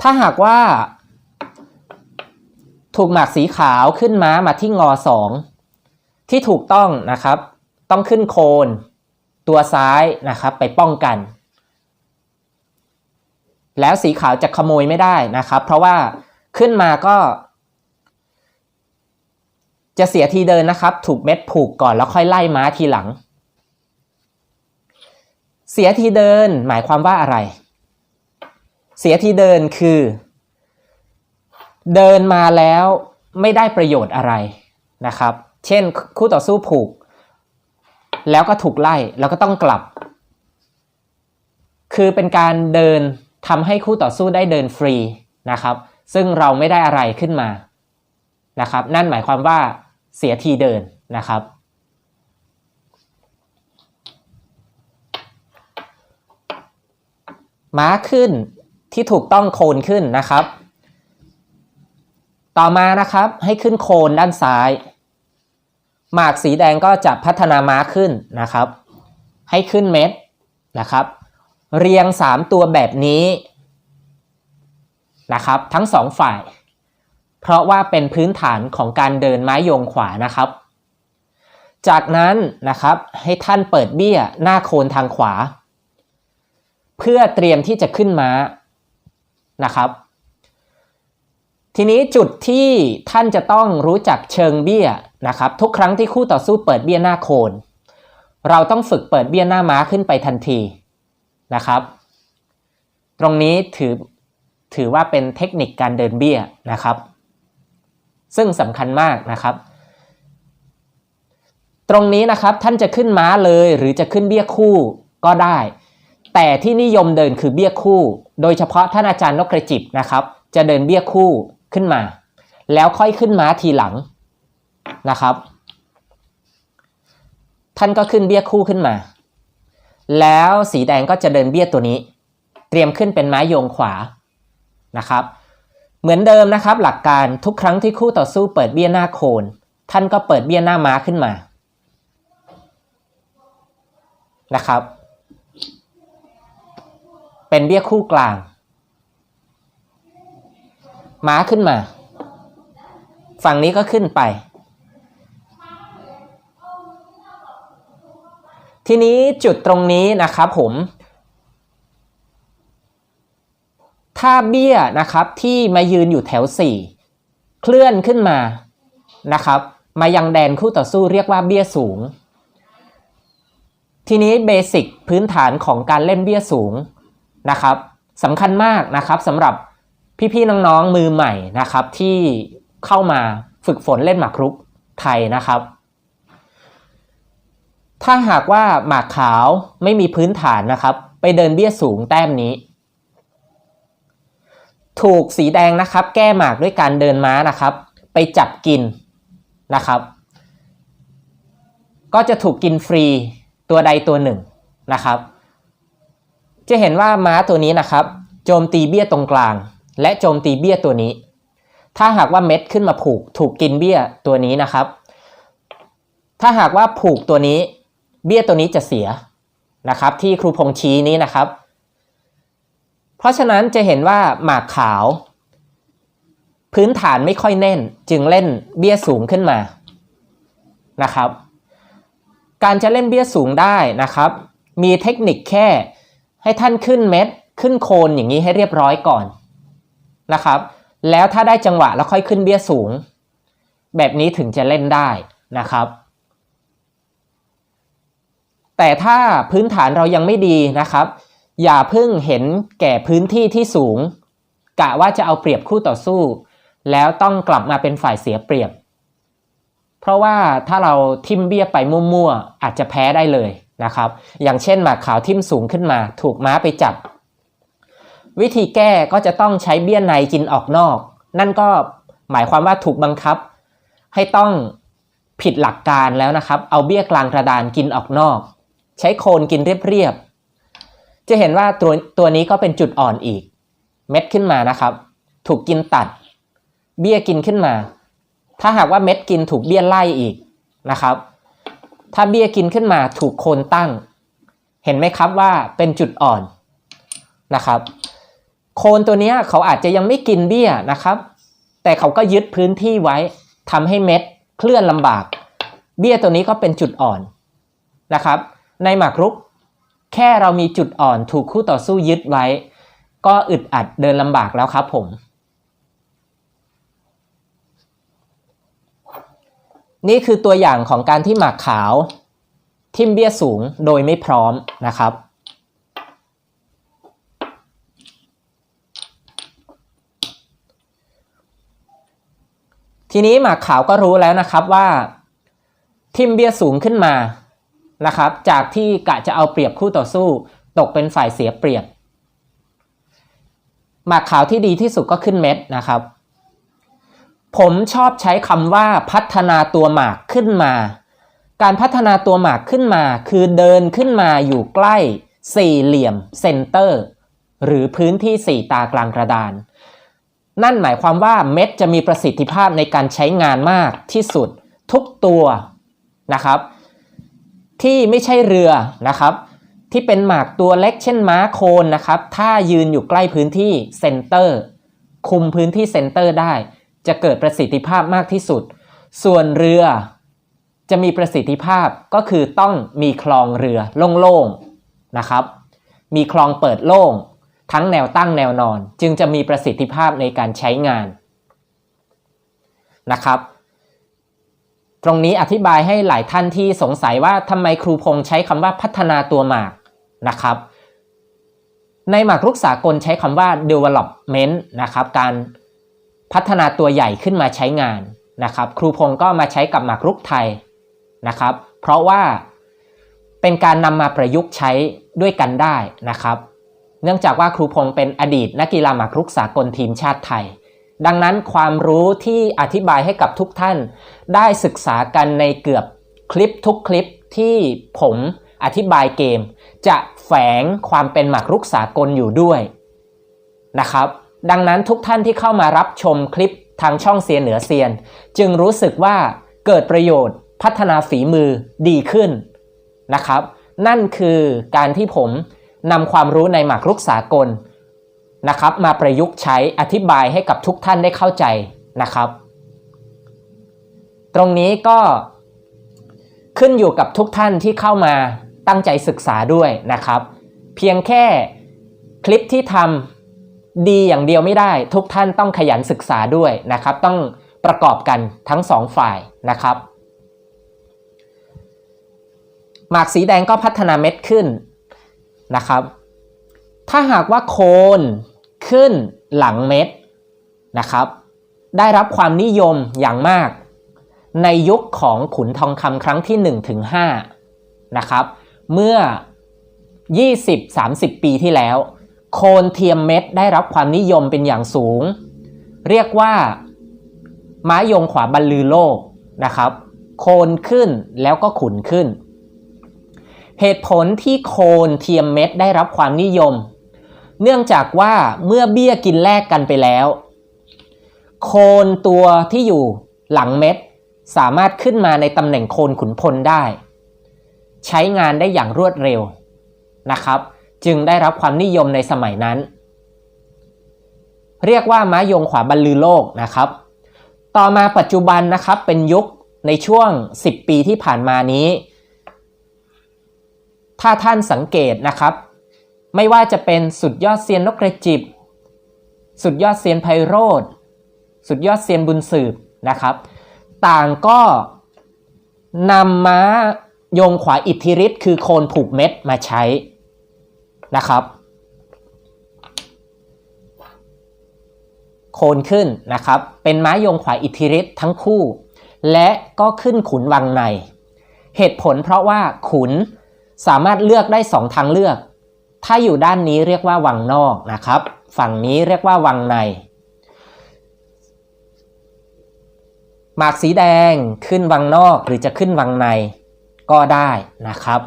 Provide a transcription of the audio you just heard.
ถ้าหากว่า ถูกหมากสีขาวขึ้นม้ามาที่งอสองที่ถูกต้องนะครับ ต้องขึ้นโคนตัวซ้ายนะครับไปป้องกัน แล้วสีขาวจะขโมยไม่ได้นะครับ เพราะว่าขึ้นมาก็ จะเสียทีเดินนะครับ ถูกเม็ดผูกก่อนแล้วค่อยไล่ม้าทีหลัง เสียทีเดินหมายความว่าอะไร เสียทีเดินคือ เดินมาแล้วไม่ได้ประโยชน์อะไรนะครับ เช่นคู่ต่อสู้ผูก แล้วก็ถูกไล่แล้วก็ต้องกลับ คือเป็นการเดินทำให้คู่ต่อสู้ได้เดินฟรีนะครับ ซึ่งเราไม่ได้อะไรขึ้นมานะครับ นั่นหมายความว่าเสียทีเดินนะครับม้าขึ้น ที่ถูกต้องโคนขึ้นนะครับ ต่อมานะครับให้ขึ้นโคนด้านซ้าย หมากสีแดงก็จะพัฒนาม้าขึ้นนะครับ ให้ขึ้นเม็ดนะครับ เรียง 3 ตัวแบบนี้นะครับทั้งสองฝ่าย เพราะว่าเป็นพื้นฐานของการเดินไม้โยงขวานะครับ จากนั้นนะครับให้ท่านเปิดเบี้ยหน้าโคนทางขวา เพื่อเตรียมที่จะขึ้นม้า นะครับ ทีนี้จุดที่ท่านจะต้องรู้จักเชิงเบี้ยนะครับ ทุกครั้งที่คู่ต่อสู้เปิดเบี้ยหน้าโคน เราต้องฝึกเปิดเบี้ยหน้าม้าขึ้นไปทันทีนะครับ ตรงนี้ถือถือว่าเป็นเทคนิคการเดินเบี้ยนะครับ ซึ่งสำคัญมากนะครับ ตรงนี้นะครับท่านจะขึ้นม้าเลยหรือจะขึ้นเบี้ยคู่ก็ได้ แต่ที่นิยมเดินคือเบี้ยคู่ โดยเฉพาะท่านอาจารย์นกกระจิบนะครับ จะเดินเบี้ยคู่ขึ้นมา แล้วค่อยขึ้นม้าทีหลังนะครับ ท่านก็ขึ้นเบี้ยคู่ขึ้นมา แล้วสีแดงก็จะเดินเบี้ยตัวนี้ เตรียมขึ้นเป็นไม้โยงขวานะครับ เหมือนเดิมนะครับ หลักการทุกครั้งที่คู่ต่อสู้เปิดเบี้ยหน้าโคน ท่านก็เปิดเบี้ยหน้าม้าขึ้นมานะครับ เป็นเบี้ยคู่กลาง ม้าขึ้นมา ฝั่งนี้ก็ขึ้นไป ทีนี้จุดตรงนี้นะครับผม ถ้าเบี้ยนะครับที่มายืนอยู่แถว 4 เคลื่อนขึ้นมานะครับมายังแดนคู่ต่อสู้เรียกว่าเบี้ยสูง ทีนี้เบสิกพื้นฐานของการเล่นเบี้ยสูง นะครับสำคัญมากนะครับสำหรับพี่ๆน้องๆมือใหม่นะครับ ที่เข้ามาฝึกฝนเล่นหมากรุกไทยนะครับ ถ้าหากว่าหมากขาวไม่มีพื้นฐานนะครับ ไปเดินเบี้ยสูงแต้มนี้ ถูกสีแดงนะครับ แก้หมากด้วยการเดินม้านะครับ ไปจับกินนะครับ ก็จะถูกกินฟรีตัวใดตัวหนึ่งนะครับ จะเห็นว่าม้าตัวนี้นะครับ โจมตีเบี้ยตรงกลาง และโจมตีเบี้ยตัวนี้ ถ้าหากว่าเม็ดขึ้นมาผูกถูกกินเบี้ยตัวนี้นะครับ ถ้าหากว่าผูกตัวนี้ เบี้ยตัวนี้จะเสียนะครับ ที่ครูพงชี้นี้นะครับ เพราะฉะนั้นจะเห็นว่าหมากขาว พื้นฐานไม่ค่อยแน่น จึงเล่นเบี้ยสูงขึ้นมานะครับ การจะเล่นเบี้ยสูงได้นะครับ มีเทคนิคแค่ ให้ท่านขึ้นเม็ดขึ้นโคนอย่างนี้ให้เรียบร้อยก่อนนะครับ แล้วถ้าได้จังหวะแล้วค่อยขึ้นเบี้ยสูง แบบนี้ถึงจะเล่นได้นะครับ แต่ถ้าพื้นฐานเรายังไม่ดีนะครับ อย่าเพิ่งเห็นแก่พื้นที่ที่สูง กะว่าจะเอาเปรียบคู่ต่อสู้ แล้วต้องกลับมาเป็นฝ่ายเสียเปรียบ เพราะว่าถ้าเราทิมเบี้ยไปมั่วๆอาจจะแพ้ได้เลย นะครับ อย่างเช่นหมากขาวทิ่มสูงขึ้นมา ถูกม้าไปจับ วิธีแก้ก็จะต้องใช้เบี้ยในกินออกนอก นั่นก็หมายความว่าถูกบังคับ ให้ต้องผิดหลักการแล้วนะครับ เอาเบี้ยกลางกระดานกินออกนอก ใช้โคนกินเรียบๆจะเห็นว่าตัวตัวนี้ก็เป็นจุดอ่อนอีก เม็ดขึ้นมานะครับ ถูกกินตัด เบี้ยกินขึ้นมา ถ้าหากว่าเม็ดกินถูกเบี้ยไล่อีกนะครับ ถ้าเบี้ยกินขึ้นมาถูกโคนตั้ง เห็นไหมครับว่าเป็นจุดอ่อนนะครับ โคนตัวนี้เขาอาจจะยังไม่กินเบี้ยนะครับ แต่เขาก็ยึดพื้นที่ไว้ทำให้เม็ดเคลื่อนลำบาก เบี้ยตัวนี้ก็เป็นจุดอ่อนนะครับ ในหมากรุกแค่เรามีจุดอ่อนถูกคู่ต่อสู้ยึดไว้ ก็อึดอัดเดินลำบากแล้วครับผม นี่คือตัวอย่างของการที่หมากขาว ทิมเบี้ยสูงโดยไม่พร้อมนะครับ ทีนี้หมากขาวก็รู้แล้วนะครับว่า ทิมเบี้ยสูงขึ้นมานะครับ จากที่กะจะเอาเปรียบคู่ต่อสู้ ตกเป็นฝ่ายเสียเปรียบหมากขาวที่ดีที่สุดก็ขึ้นเม็ดนะครับ ผมชอบใช้คำว่าพัฒนาตัวหมากขึ้นมา การพัฒนาตัวหมากขึ้นมา คือเดินขึ้นมาอยู่ใกล้สี่เหลี่ยมเซนเตอร์ หรือพื้นที่สี่ตากลางกระดาน นั่นหมายความว่าเม็ดจะมีประสิทธิภาพในการใช้งานมากที่สุดทุกตัวนะครับ ที่ไม่ใช่เรือนะครับ ที่เป็นหมากตัวเล็กเช่นม้าโคนนะครับ ถ้ายืนอยู่ใกล้พื้นที่เซนเตอร์คุมพื้นที่เซนเตอร์ได้ จะเกิดประสิทธิภาพมากที่สุด ส่วนเรือจะมีประสิทธิภาพก็คือต้องมีคลองเรือโล่งๆนะครับ มีคลองเปิดโล่ง ทั้งแนวตั้งแนวนอน จึงจะมีประสิทธิภาพในการใช้งานนะครับ ตรงนี้อธิบายให้หลายท่านที่สงสัยว่าทำไมครูพงษ์ใช้คำว่าพัฒนาตัวหมากนะครับ ในหมากรุกสากลใช้คำว่า development นะครับ การ พัฒนาตัวใหญ่ขึ้นมาใช้งานนะครับ ครูพงษ์ก็มาใช้กับหมากรุกไทยนะครับ เพราะว่าเป็นการนำมาประยุกต์ใช้ด้วยกันได้นะครับ เนื่องจากว่าครูพงษ์เป็นอดีตนักกีฬาหมากรุกสากลทีมชาติไทย ดังนั้นความรู้ที่อธิบายให้กับทุกท่าน ได้ศึกษากันในเกือบคลิปทุกคลิปที่ผมอธิบายเกม จะแฝงความเป็นหมากรุกสากลอยู่ด้วยนะครับ ดังนั้นทุกท่านที่เข้ามารับชมคลิปทางช่องเซียนเหนือเซียน จึงรู้สึกว่าเกิดประโยชน์พัฒนาฝีมือดีขึ้นนะครับ นั่นคือการที่ผมนำความรู้ในหมากรุกสากลนะครับ มาประยุกต์ใช้อธิบายให้กับทุกท่านได้เข้าใจนะครับ ตรงนี้ก็ขึ้นอยู่กับทุกท่านที่เข้ามาตั้งใจศึกษาด้วยนะครับ เพียงแค่คลิปที่ทำ ดีอย่างเดียวไม่ได้ทุกท่านต้องขยันศึกษาด้วยนะครับ ต้องประกอบกันทั้งสองฝ่ายนะครับ หมากสีแดงก็พัฒนาเม็ดขึ้นนะครับ ถ้าหากว่าโคนขึ้นหลังเม็ดนะครับ ได้รับความนิยมอย่างมาก ในยุคของขุนทองคำครั้งที่1ถึง5นะครับ เมื่อ 20-30 ปีที่แล้ว โคนเทียมเม็ดได้รับความนิยมเป็นอย่างสูง เรียกว่าม้ายงขวาบรรลือโลกนะครับ โคนขึ้นแล้วก็ขุนขึ้น เหตุผลที่โคนเทียมเม็ดได้รับความนิยม เนื่องจากว่าเมื่อเบี้ยกินแลกกันไปแล้ว โคนตัวที่อยู่หลังเม็ดสามารถขึ้นมาในตำแหน่งโคนขุนพลได้ ใช้งานได้อย่างรวดเร็วนะครับ จึงได้รับความนิยมในสมัยนั้น เรียกว่าม้ายงขวาบรรลือโลกนะครับ ต่อมาปัจจุบันนะครับเป็นยุคในช่วง 10 ปีที่ผ่านมานี้ ถ้าท่านสังเกตนะครับ ไม่ว่าจะเป็นสุดยอดเซียนนกกระจิบ สุดยอดเซียนไพโรธสุดยอดเซียนบุญสืบนะครับ ต่างก็นำม้ายงขวาอิทธิฤทธิ์คือโคนผูกเม็ดมาใช้ นะครับ โคนขึ้นนะครับ เป็นไม้ยงขวาอิทธิฤทธิ์ทั้งคู่ และก็ขึ้นขุนวังใน เหตุผลเพราะว่าขุนสามารถเลือกได้สองทางเลือก ถ้าอยู่ด้านนี้เรียกว่าวังนอกนะครับ ฝั่งนี้เรียกว่าวังใน หมากสีแดงขึ้นวังนอกหรือจะขึ้นวังในก็ได้นะครับ